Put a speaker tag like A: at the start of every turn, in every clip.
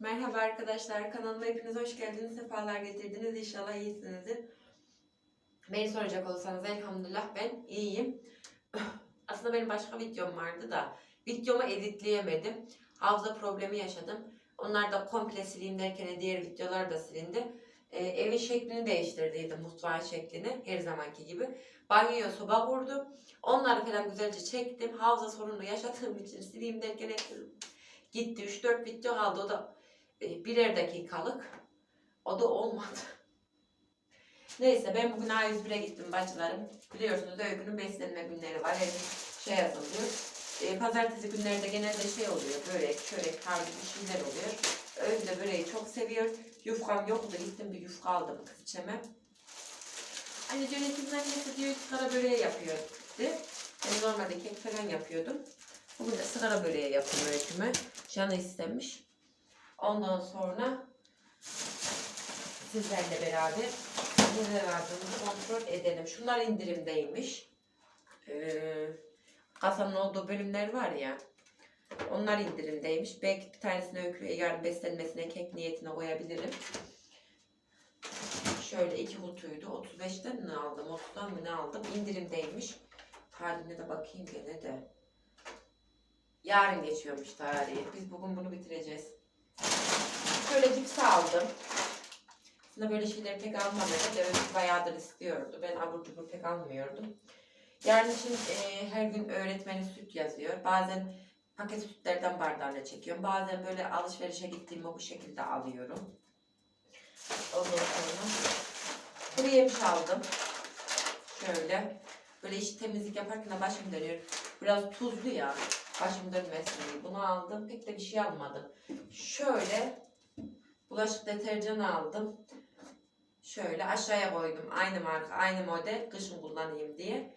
A: Merhaba arkadaşlar, kanalıma hepiniz hoş geldiniz, sefalar getirdiniz. İnşallah iyisinizdir. Beni soracak olursanız elhamdülillah ben iyiyim. Aslında benim başka videom vardı da videomu editleyemedim. Hafıza problemi yaşadım. Onlar da komple sileyim derken diğer videolar da silindi. Ee, evin şeklini değiştirdiydim, mutfağın şeklini her zamanki gibi. Banyoya soba vurdum. Onları falan güzelce çektim. Hafıza sorunu yaşadığım için sileyim derken hep gitti. 3-4 video kaldı. O da birer dakikalık. O da olmadı. Neyse ben bugün A101'e gittim bacılarım. Biliyorsunuz öykünün beslenme günleri var. Her şey yazılıyor. E, pazartesi günlerinde genelde şey oluyor. Börek, çörek tarzı bir şeyler oluyor. Öykü de böreği çok seviyor. Yufkam yoktu. Gittim bir yufka aldım kız içeme. Anne yönetimden annesi diyor sigara böreği yapıyor dedi. Ben normalde kek falan yapıyordum. Bugün de sigara böreği yapayım öyküme. Canı istemiş. Ondan sonra sizlerle beraber neler aldığımızı kontrol edelim. Şunlar indirimdeymiş. Ee, kasanın olduğu bölümler var ya. Onlar indirimdeymiş. Belki bir tanesini öyküye yarın beslenmesine kek niyetine koyabilirim. Şöyle iki kutuydu. 35'ten mi aldım? 30'dan mı ne aldım? İndirimdeymiş. Tarihine de bakayım gene de. Yarın geçiyormuş tarihi. Biz bugün bunu bitireceğiz. Şöyle cips aldım. Aslında böyle şeyleri pek almam. Evet, evet bayağıdır istiyordu. Ben abur cubur pek almıyordum. Yarın için e, her gün öğretmeni süt yazıyor. Bazen paket sütlerden bardağına çekiyorum. Bazen böyle alışverişe gittiğimde bu şekilde alıyorum. Ondan sonra kuru yemiş aldım. Şöyle. Böyle iş temizlik yaparken başım dönüyor. Biraz tuzlu ya. Başım dönmesin diye. Bunu aldım. Pek de bir şey almadım. Şöyle bulaşık deterjanı aldım. Şöyle aşağıya koydum. Aynı marka, aynı model. Kışın kullanayım diye.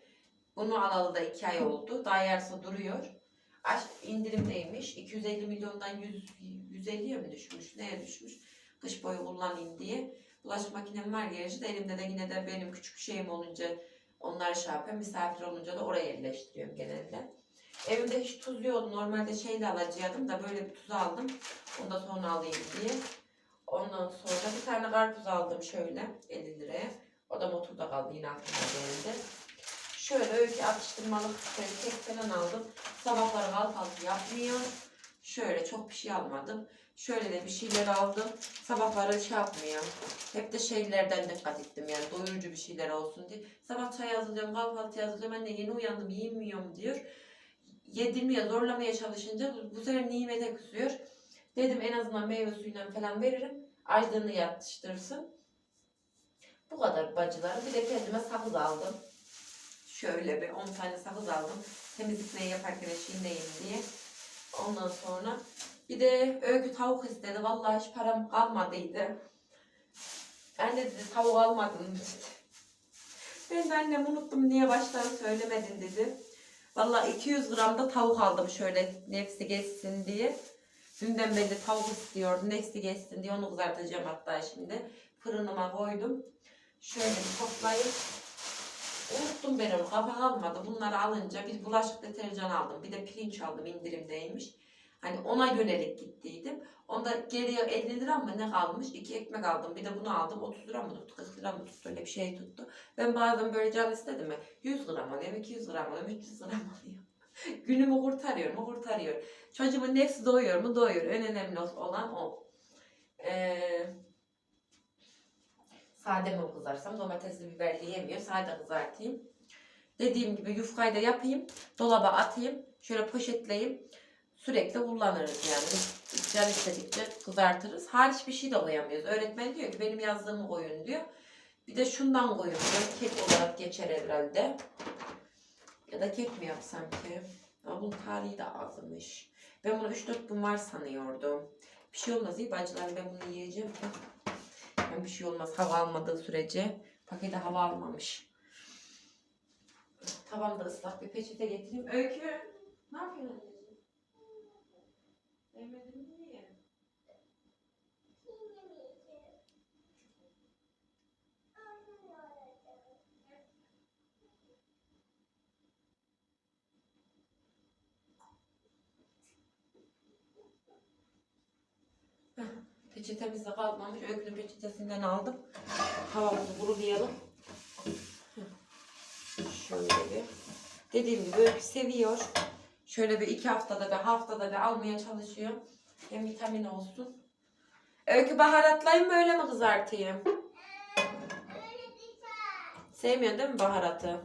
A: Bunu alalı da iki ay oldu. Daha yarısı duruyor. Aş indirimdeymiş. 250 milyondan 100, 150'ye mi düşmüş? Neye düşmüş? Kış boyu kullanayım diye. Bulaşık makinem var gerçi de elimde de yine de benim küçük şeyim olunca onları şey yapıyorum. Misafir olunca da oraya yerleştiriyorum genelde. Evimde hiç tuz yoktu. Normalde şeyle alacaktım da böyle bir tuz aldım. Onu da sonra alayım diye. Ondan sonra bir tane karpuz aldım şöyle 50 liraya. O da motorda kaldı yine aklıma geldi. Şöyle öykü atıştırmalık şöyle kek falan aldım. Sabahları kahvaltı yapmıyor. Şöyle çok bir şey almadım. Şöyle de bir şeyler aldım. Sabahları şey yapmıyor. Hep de şeylerden dikkat ettim yani doyurucu bir şeyler olsun diye. Sabah çay hazırlıyorum, kahvaltı hazırlıyorum. Anne yeni uyandım, yiyemiyorum diyor. Yedirmeye, zorlamaya çalışınca bu sefer nimete küsüyor. Dedim en azından meyve suyuyla falan veririm. Açlığını yatıştırsın. Bu kadar bacıları. Bir de kendime sakız aldım. Şöyle bir 10 tane sakız aldım. Temizlik ne yaparken çiğneyim diye. Ondan sonra bir de öykü tavuk istedi. Vallahi hiç param kalmadıydı. Anne dedi tavuk almadın dedi. Ben de annem unuttum niye baştan söylemedin dedi. Vallahi 200 gram da tavuk aldım şöyle nefsi geçsin diye. Dünden beri tavuk istiyordu. Nefsi geçsin diye onu kızartacağım hatta şimdi. Fırınıma koydum. Şöyle toplayıp Unuttum ben onu. Kafa kalmadı. Bunları alınca bir bulaşık deterjan aldım. Bir de pirinç aldım indirimdeymiş. Hani ona yönelik gittiydim. Onda geriye 50 lira mı ne kalmış? İki ekmek aldım. Bir de bunu aldım. 30 lira mı tuttu? 40 lira mı tuttu? Öyle bir şey tuttu. Ben bazen böyle can istedim mi? 100 gram alıyorum, 200 gram alıyorum, 300 gram alıyorum. Günümü kurtarıyor mu? Kurtarıyor. Çocuğumun nefsi doyuyor mu? Doyuyor. En önemli olan o. Eee Sade mi kızarsam domatesli biberli yemiyor. Sade kızartayım. Dediğim gibi yufkayı da yapayım. Dolaba atayım. Şöyle poşetleyeyim. Sürekli kullanırız yani. Can istedikçe kızartırız. Hariç bir şey de koyamıyoruz. Öğretmen diyor ki benim yazdığımı koyun diyor. Bir de şundan koyun diyor. Kek olarak geçer herhalde. Ya da kek mi yapsam ki? Ama bunun tarihi de azmış. Ben bunu 3-4 gün var sanıyordum. Bir şey olmaz iyi bacılarım ben bunu yiyeceğim. Yani bir şey olmaz hava almadığı sürece. Pakete hava almamış. Tabamda ıslak bir peçete getireyim. Öykü. Ne yapıyorsun anneciğim? Değmedin mi niye? Heh, Peçetemiz kalmamış. Öykünün peçetesinden aldım. Havamızı kurulayalım. Şöyle bir. Dediğim gibi öykü seviyor. Şöyle bir iki haftada bir haftada bir almaya çalışıyor. Hem vitamin olsun. Öykü baharatlayayım mı öyle mi kızartayım? Sevmiyorsun değil mi baharatı?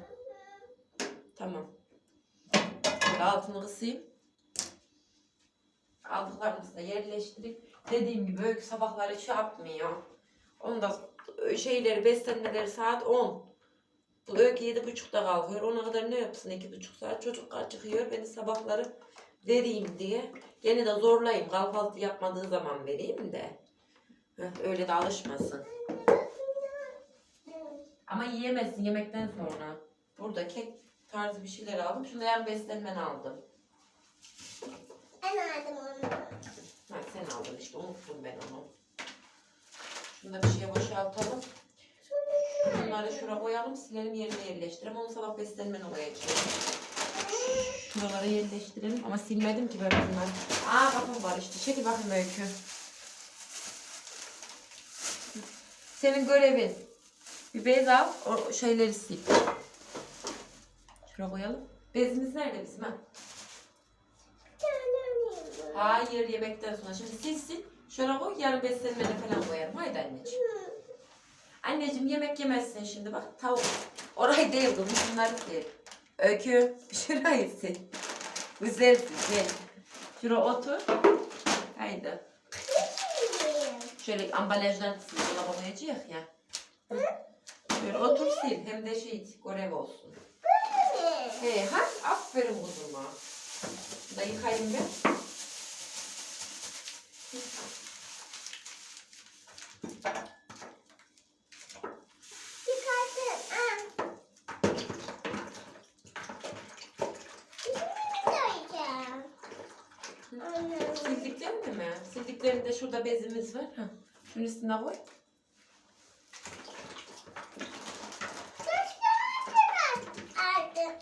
A: Tamam. Böyle altını kısayım. Aldıklarımızı da yerleştirip dediğim gibi öykü sabahları hiç yapmıyor. Onda şeyleri beslenmeleri saat 10. Bu öykü yedi buçukta kalkıyor. Ona kadar ne yapsın iki buçuk saat? Çocuk çıkıyor. Beni sabahları vereyim diye. Gene de zorlayayım. Kahvaltı yapmadığı zaman vereyim de. Öyle de alışmasın. Ama yiyemezsin yemekten sonra. Burada kek tarzı bir şeyler aldım. Şunu yarın beslenmen aldım.
B: Ben aldım onu.
A: Ha, sen aldın işte unuttum ben onu. Şunu da bir şeye boşaltalım. Bunları şuraya koyalım silelim yerine yerleştirelim. Onu sabah beslenmen oraya. Şuralara yerleştirelim ama silmedim ki ben bunları. Aa kafam var işte. Çekil bakayım öykü. Senin görevin. Bir bez al, o şeyleri sil. Şuraya koyalım. Bezimiz nerede bizim ha? Hayır yemekten sonra. Şimdi silsin. Şöyle koy yarın beslenmene falan koyarım. Haydi anneciğim. Anneciğim yemek yemezsin şimdi bak tavuk. Orayı değil kızım bunları sil. Öykü şurayı sil. Güzel sil gel. Şuraya otur. Haydi. Şöyle ambalajdan sil. Dolaba koyacağız ya. Şöyle otur sil. Hem de şey görev olsun. He ha aferin kuzuma. Da yıkayayım ben. Sildiklerini mi? Sildiklerinde şurada bezimiz var. Ha. Şunun üstüne koy.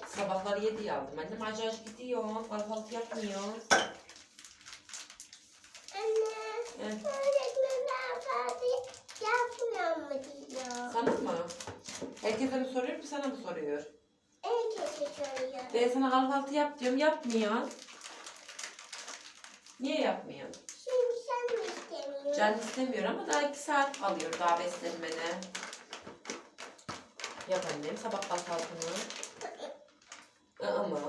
A: Sabahları yedi aldım. Annem acayip gidiyor. Kahvaltı yapmıyor. Evet. Sana mı? Herkese mi soruyor ki sana mı soruyor? Ben sana kahvaltı yap diyorum yapmıyor. Niye yapmıyor? Can istemiyor ama daha iki saat kalıyor daha beslenmene. Yap annem sabah kahvaltını. Ama.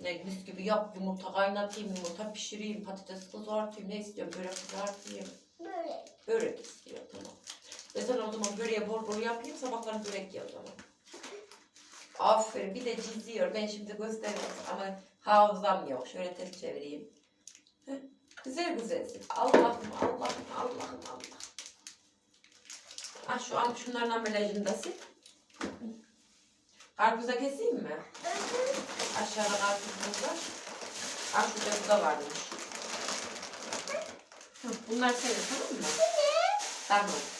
A: Ne mis gibi yap yumurta kaynatayım yumurta pişireyim patates kızartayım ne istiyorum börek kızartayım. Börek istiyor tamam. Ve sen o zaman böreği bol bol yapayım sabahları börek yap o zaman. Aferin bir de çiziyor ben şimdi göstereyim ama hafızam yok şöyle ters çevireyim. Heh, Güzel güzelsin. Allah'ım Allah'ım Allah'ım Allah. Ah şu an şunların ambalajını da sil. Karpuza keseyim mi? Aşağıda karpuzumuz var. Ah şurada bu da varmış. Bunlar senin tamam mı? Tamam.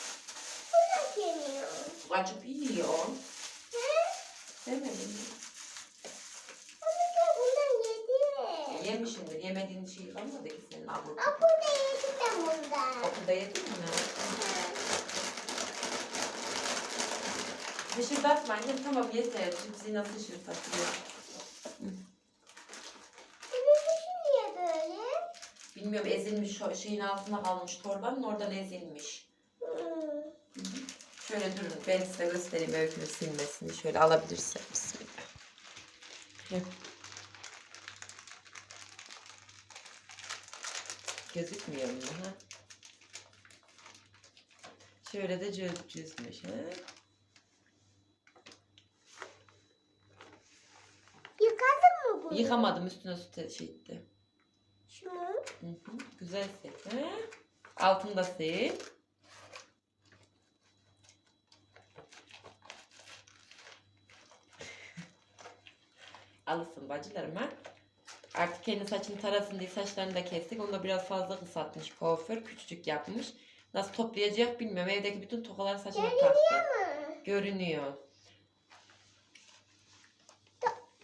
A: Açıp yiyor. Demedim mi? Yemişimdir. Yemediğin şey kalmadı ki senin abur. Okulda yedin mi? Hışırdatma annem tamam yeter. Cipsi nasıl hışırdatıyor? Bilmiyorum ezilmiş şeyin altına kalmış torbanın oradan ezilmiş. Şöyle durun ben size göstereyim öykünü silmesini. Şöyle alabilirsem. Bismillah. Gözükmüyor mu? Ha? Şöyle de cüz cüzmüş. Ha?
B: Yıkadın mı bunu?
A: Yıkamadım üstüne su te- şey etti.
B: Şunu.
A: Hı hı. Güzel sil. Ha? Altını da sil. Alısın bacılarım ha. Artık kendi saçını tarasın diye saçlarını da kestik. Onu da biraz fazla kısaltmış kuaför. Küçücük yapmış. Nasıl toplayacak bilmiyorum. Evdeki bütün tokaları saçına taktı. Görünüyor.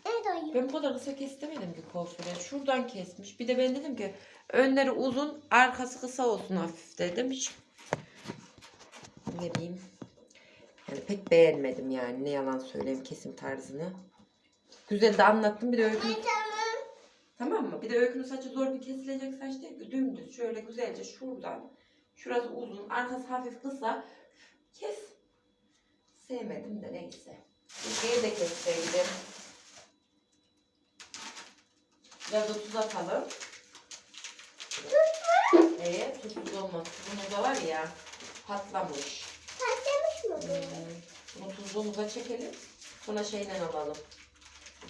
B: Ne
A: Ben bu kadar kısa kestiremedim ki kuaföre. Şuradan kesmiş. Bir de ben dedim ki önleri uzun, arkası kısa olsun hafif dedim. Hiç ne diyeyim. Yani pek beğenmedim yani. Ne yalan söyleyeyim kesim tarzını. Güzel de anlattım. Bir de öykünün,
B: tamam.
A: tamam mı? Bir de öykünün saçı zor bir kesilecek saç değil ki. Dümdüz şöyle güzelce şuradan. Şurası uzun, arkası hafif kısa. Kes. Sevmedim de neyse. Bir de kesseydim. Biraz da tuz atalım. Ee, tuzsuz olmaz. Tuzumuz da var ya patlamış.
B: Patlamış mı bu?
A: Hmm, Bunu tuzluğumuza çekelim. Sonra şeyden alalım.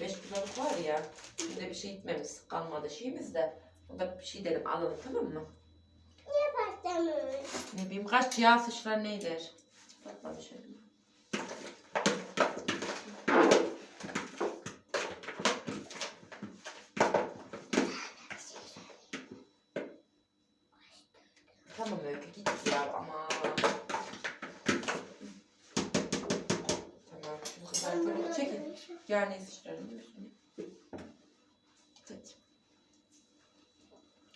A: Beş kiloluk var ya. Şimdi bir şey gitmemiz kalmadı şeyimiz de. Onda bir şey dedim alalım tamam mı?
B: Niye patlamış?
A: Ne bileyim kaç yağ sıçrar. Patlamış elim. Tamam Öykü git ya ama. Tamam şu kızartalım. Çekin. Yani sıçrarım. Hadi.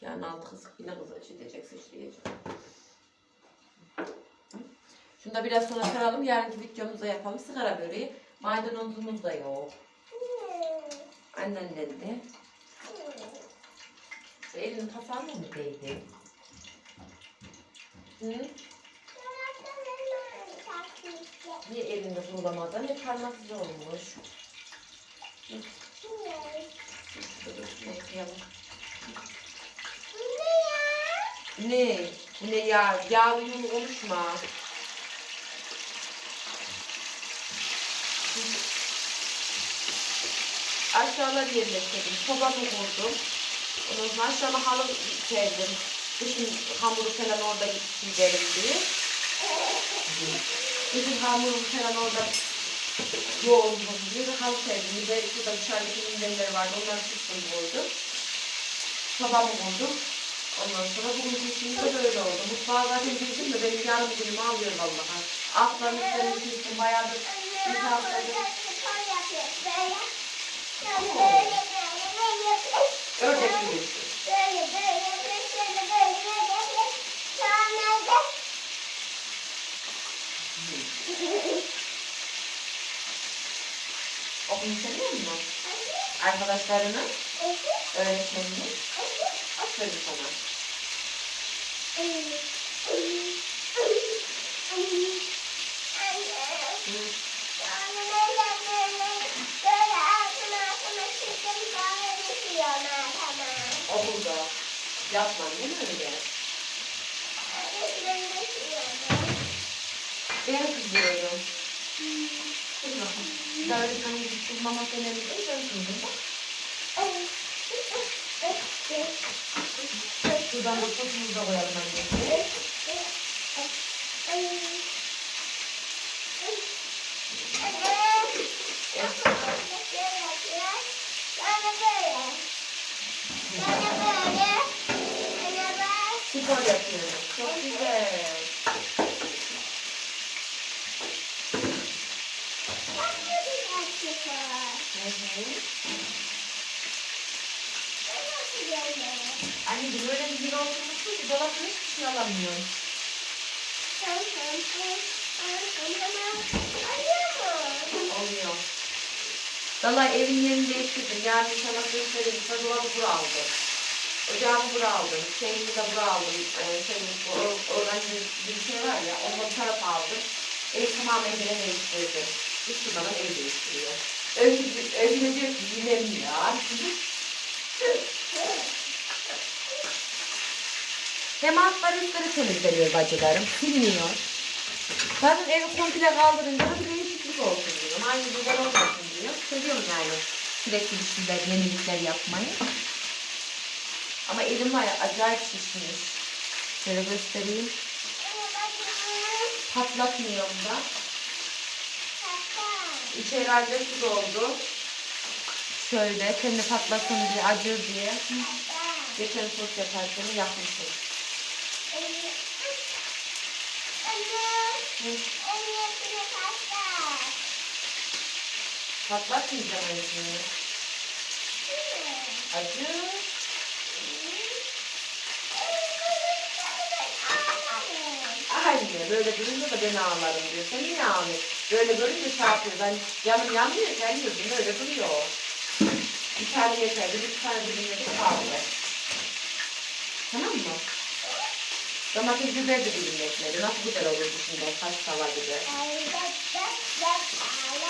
A: Yani altı kısık yine kızı çizecek sıçrayacak. Şunu da biraz sonra saralım. Yarınki videomuzda yapalım. Sigara böreği. Maydanozumuz da yok. Annenden de. Şu elinin tasarlı mı değdi? Hı? Niye elinde kurulamadın? Hep parmaksız olmuş. Ne? Bu ne ya? Yağlı yumru konuşma. Aşağıları yerleştirdim. Sobamı kurdum. Ondan sonra aşağıma halı serdim. Kışın hamuru falan orada giderim diye. Kışın hamuru falan orada yoğurdum diye bir halı serdim. Bir de şurada dışarıdaki minderleri vardı. Onları çıktım koydum. Sobamı kurdum. Ondan sonra bugün işimiz de böyle oldu. Mutfağa zaten girdim de benim yarım günümü alıyor vallahi. Altlarını üstlerini sildim. Bayağıdır bir haftadır ördek gibi. Okulu seviyor musun? Arkadaşlarını, öğretmenini. Söyle sana. Okulda. Yapma değil mi öyle? Ben kızıyorum. Önemli değil. Ben kızdım bak. Şuradan da sosumuzu da koyalım anneciğim. Spor yapıyorum. Çok güzel. Hı hı. Anneciğim öyle bir gün oturmuşsun ki dolapta hiçbir şey alamıyorum. Olmuyor. Vallahi evin yerini değiştirdim. Yarın inşallah gösteririm. Sonra dolabı bura aldım. Ocağımı bura aldım. Şeyimi de bura aldım. Ee, şeyim, o- oradan bir, bir şey var ya. Onu bu tarafa aldım. Ev tamamen yine değiştirdim. Numara ev değiştiriyor. Diyor ki yine ya. Hem altları üstleri temizleniyor bacılarım. Silmiyor. Zaten evi komple kaldırınca bir değişiklik olsun diyorum. Aynı güzel olmasın diyor. Seviyorum yani sürekli bir şeyler, yenilikler yapmayı. Ama elim var ya acayip şişmiş. Şöyle göstereyim. Patlatmıyorum da. İçeri herhalde su doldu. Şöyle kendi patlasın diye, acır diye. Geçen sos yaparken yakmışım. Hı. Patlatmayacağım şimdi. Acı. Aynı. Böyle durunca da ben ağlarım diyor. Sen niye ağlıyorsun? Böyle görünce şey yapıyor. Ben yanım yanmıyor. Ben yüzüm öyle duruyor. Bir tane yeter. Bir tane dilimledik kaldı. Tamam mı? Domates biber de dilimletmedi. Nasıl güzel olurdu şimdi o saç tava gibi.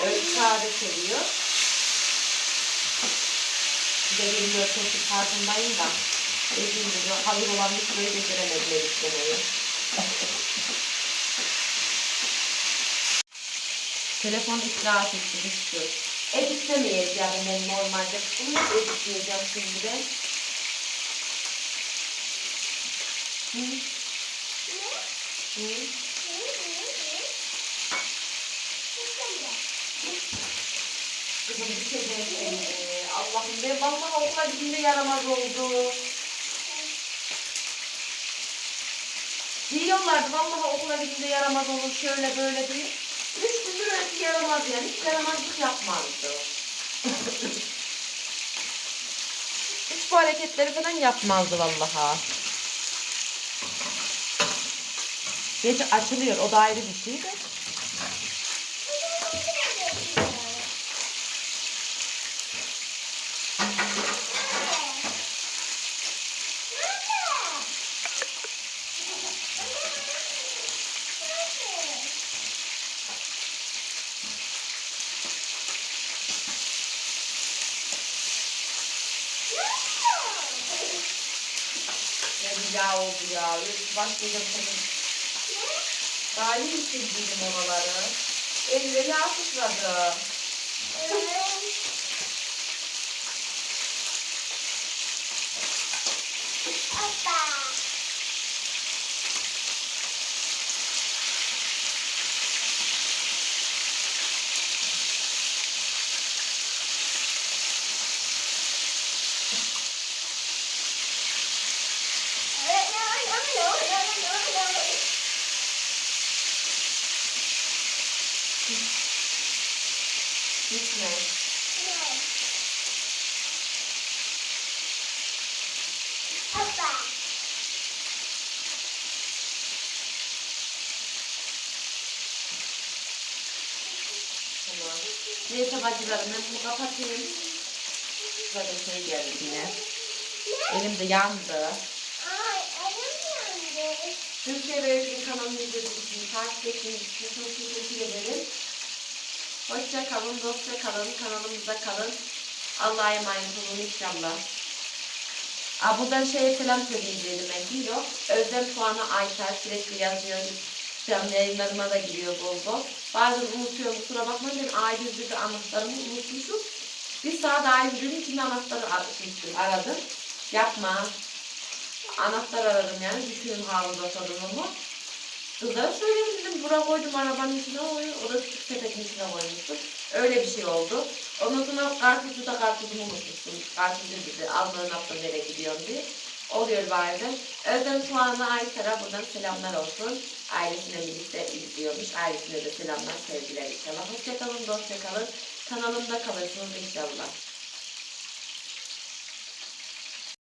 A: Öyle sade seviyor. Bir de bilmiyor çünkü farkındayım da. Dediğim gibi hazır olan bir sürüyü beceremediler istemeyi. Telefon ısrar etti düştü. Editlemeyiz yani ben normalde. Bunu nasıl editleyeceğim şimdi ben? Hı? Hı? Kızım bir şey demedim. Allah'ım ben vallahi okula gidince yaramaz oldu. Diyorlardı vallahi okula gidince yaramaz olur şöyle böyle diye. Üç öyle yaramaz yani. Hiç yaramazlık yapmazdı. Hiç bu hareketleri falan yapmazdı vallahi. Geç açılıyor. O da ayrı bir şey de. Ne güzel oldu ya. Başlayacağım senin. Daha iyi hissediydim oraları. Elleri hafifladı. Gitme. Neyse bacılarım ben bunu kapatayım. Şurada şey geldi yine. Elim de yandı. Türkiye ve Özgür kanalını izlediğiniz için, takip ettiğiniz için çok teşekkür ederim. Hoşça kalın, dostça kalın, kanalımızda kalın. Allah'a emanet olun inşallah. Aa, buradan şeye selam söyleyeyim dedim ben. Giro. Özlem Tuğan'a Aytar sürekli yazıyor. Canlı yayınlarıma da giriyor bol bol. Bazen unutuyorum kusura bakmayın ben A101'de anahtarımı unutmuşum. Bir saat A101'in içinde anahtarı açmıştım, aradım. Yapma. Anahtar aradım yani düşüyorum hafıza sorunumu. Kızlara söyledim dedim bura koydum arabanın içine koy. O da küçük sepetin içine koymuştum. Öyle bir şey oldu. Ondan sonra karpuzu da karpuzumu unutmuştum. Karpuzu dedi almanın hafta nereye gidiyorum diye. Oluyor bazen. Özlem Soğan'a Aytar'a buradan selamlar olsun. Ailesine birlikte izliyormuş. Ailesine de selamlar sevgiler inşallah. Hoşçakalın, dostçakalın. Kanalımda kalırsınız inşallah.